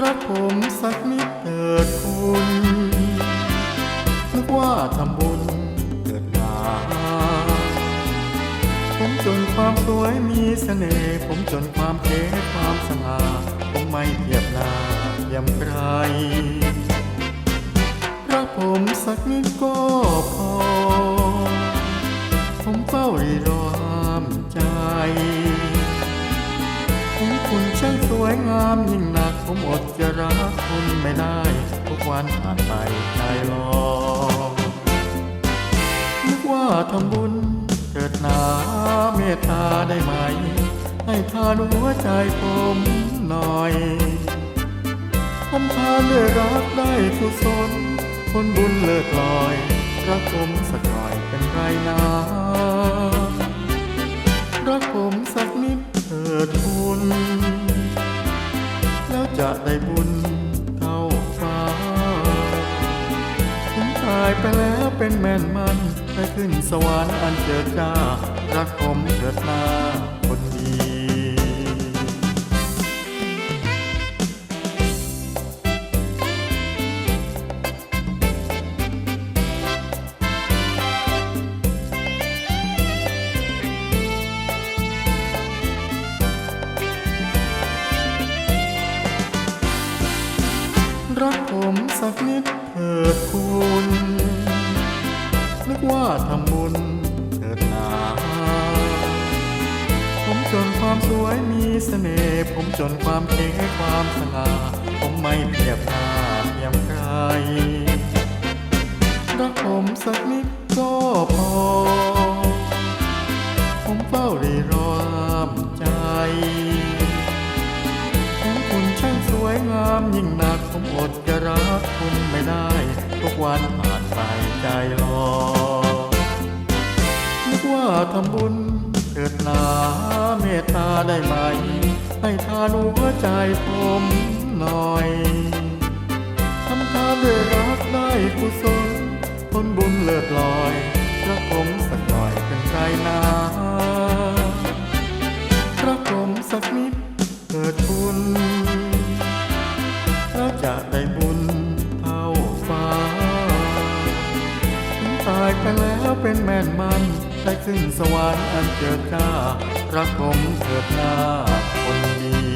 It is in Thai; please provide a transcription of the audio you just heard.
รักผมสักนิดเถิดคุณนึกว่าทำบุญเกิดนาผมจนความสวยมีเสน่ห์ผมจนความเก๋ความสง่าผมไม่เทียบหน้าเทียมใครรักผมสักนิดก็พอ ผมเฝ้ารีรอห้ามใจ ผมคุณช่างสวยงามยิ่งนั ผมอดจะรักคุณไม่ได้ ทุกวันผ่านไปใจรอนึกว่าทำบุญเกิดหนาเมตตาได้ไหม ให้ทานหัวใจผมหน่อย ผมทานด้วยรักได้กุศลคนบุญเลิศลอยรักผมสักหน่อยเป็นไรนะ จะได้บุญเท่าฟ้าผมตายไปแล้วเป็นแม่นมันได้ขึ้นสวรรค์อันเจิดจ้ารักผมเถิดนาคน ผมสักนิดเถิดคุณนึกว่าทำบุญเถิดหนาผมจนความสวยมีเสน่ห์ผมจนความเก๋ความสง่าผมไม่เทียบหน้าเทียมใครรักผมสักนิดก็พอ ผมเฝ้ารีรอมใจ วันผ่านไปใจรอนึกว่าทำบุญเกิดหนาเมตตาได้ไหม ให้ทานหัวใจผมหน่อยทำทานด้วยรักได้กุศลผลบุญเลิศลอยรักผมสักหน่อยเป็นไรนารักผมสักนิดเกิดคุณแล้วจะได้บุญ เป็นแม่นมันได้ขึ้นสวรรค์อันเจิดจ้ารักผมเถิดหน้าคนดี